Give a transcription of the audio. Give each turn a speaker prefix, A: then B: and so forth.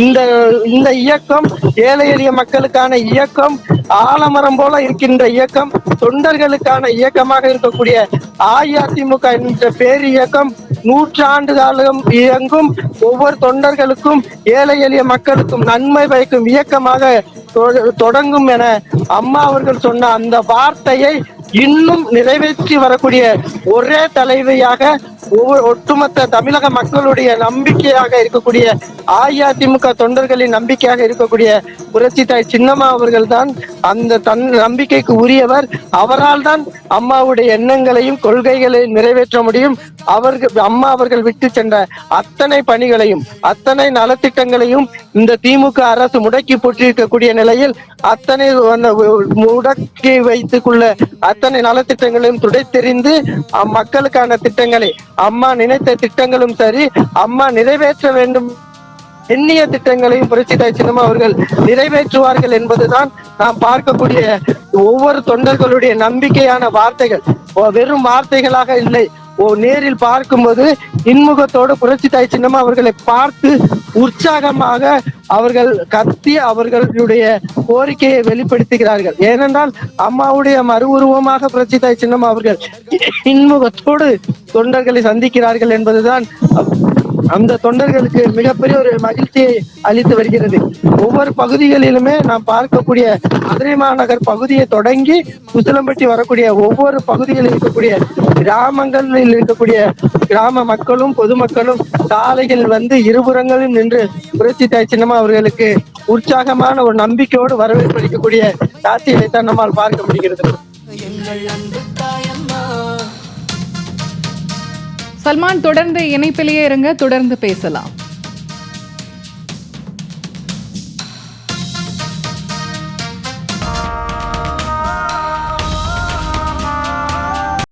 A: இந்த இந்த இயக்கம் ஏழை எளிய மக்களுக்கான இயக்கம் ஆலமரம் போல இருக்கின்ற இயக்கம் தொண்டர்களுக்கான இயக்கமாக இருக்கக்கூடிய அஇஅதிமுக என்ற பேர் இயக்கம் நூற்றாண்டு காலம் இயங்கும் ஒவ்வொரு தொண்டர்களுக்கும் ஏழை எளிய மக்களுக்கும் நன்மை பயக்கும் இயக்கமாக தொ- தொடங்கும் என அம்மா அவர்கள் சொன்ன அந்த வார்த்தையை இன்னும் நிறைவேற்றி வரக்கூடிய ஒரே தலைவியாக ஒவ்வொரு ஒட்டுமொத்த தமிழக மக்களுடைய நம்பிக்கையாக இருக்கக்கூடிய அஇஅதிமுக தொண்டர்களின் நம்பிக்கையாக இருக்கக்கூடிய புரட்சி தாய் சின்னம்மா அவர்கள் தான் அந்த தன் நம்பிக்கைக்கு உரியவர். அவரால் தான் அம்மாவுடைய எண்ணங்களையும் கொள்கைகளையும் நிறைவேற்ற முடியும். அவர்கள் அம்மா அவர்கள் விட்டு சென்ற அத்தனை பணிகளையும் அத்தனை நலத்திட்டங்களையும் இந்த திமுக அரசு முடக்கி போட்டிருக்கக்கூடிய நிலையில் அத்தனை அந்த முடக்கி வைத்துக்குள்ள அத்தனை நலத்திட்டங்களையும் துடைத்தெறிந்து மக்களுக்கான திட்டங்களை அம்மா நினைத்த திட்டங்களும் சரி அம்மா நிறைவேற்ற வேண்டும். எண்ணிய திட்டங்களையும் புரட்சி தாய் சின்னம்மா அவர்கள் நிறைவேற்றுவார்கள் என்பதுதான் நாம் பார்க்கக்கூடிய ஒவ்வொரு தொண்டர்களுடைய நம்பிக்கையான வார்த்தைகள். வெறும் வார்த்தைகளாக இல்லை நேரில் பார்க்கும்போது இன்முகத்தோடு புரட்சி தாய் சின்னம்மா அவர்களை பார்த்து உற்சாகமாக அவர்கள் கத்தி அவர்களுடைய கோரிக்கையை வெளிப்படுத்துகிறார்கள். ஏனென்றால் அம்மாவுடைய மறு உருவமாக புரட்சி தாய் சின்னம்மா அவர்கள் இன்முகத்தோடு தொண்டர்களை சந்திக்கிறார்கள் என்பதுதான் அந்த தொண்டர்களுக்கு மிகப்பெரிய ஒரு மகிழ்ச்சியை அளித்து வருகிறது. ஒவ்வொரு பகுதிகளிலுமே நாம் பார்க்கக்கூடிய மதுரை மாநகர் பகுதியை தொடங்கி உசிலம்பட்டி வரக்கூடிய ஒவ்வொரு பகுதிகளில் இருக்கக்கூடிய கிராமங்களில் இருக்கக்கூடிய கிராம மக்களும் பொதுமக்களும் சாலைகள் வந்து இருபுறங்களும் நின்று புரட்சி தாய் சின்னம்மா அவர்களுக்கு உற்சாகமான ஒரு நம்பிக்கையோடு வரவேற்பு அளிக்கக்கூடிய காட்சிகளை தான் நம்மால் பார்க்க முடிகிறது.
B: எங்கள் அன்பு தாயம்மா.
C: சல்மான் தொடர்ந்து இணைப்பிலேயே இருங்க தொடர்ந்து பேசலாம்.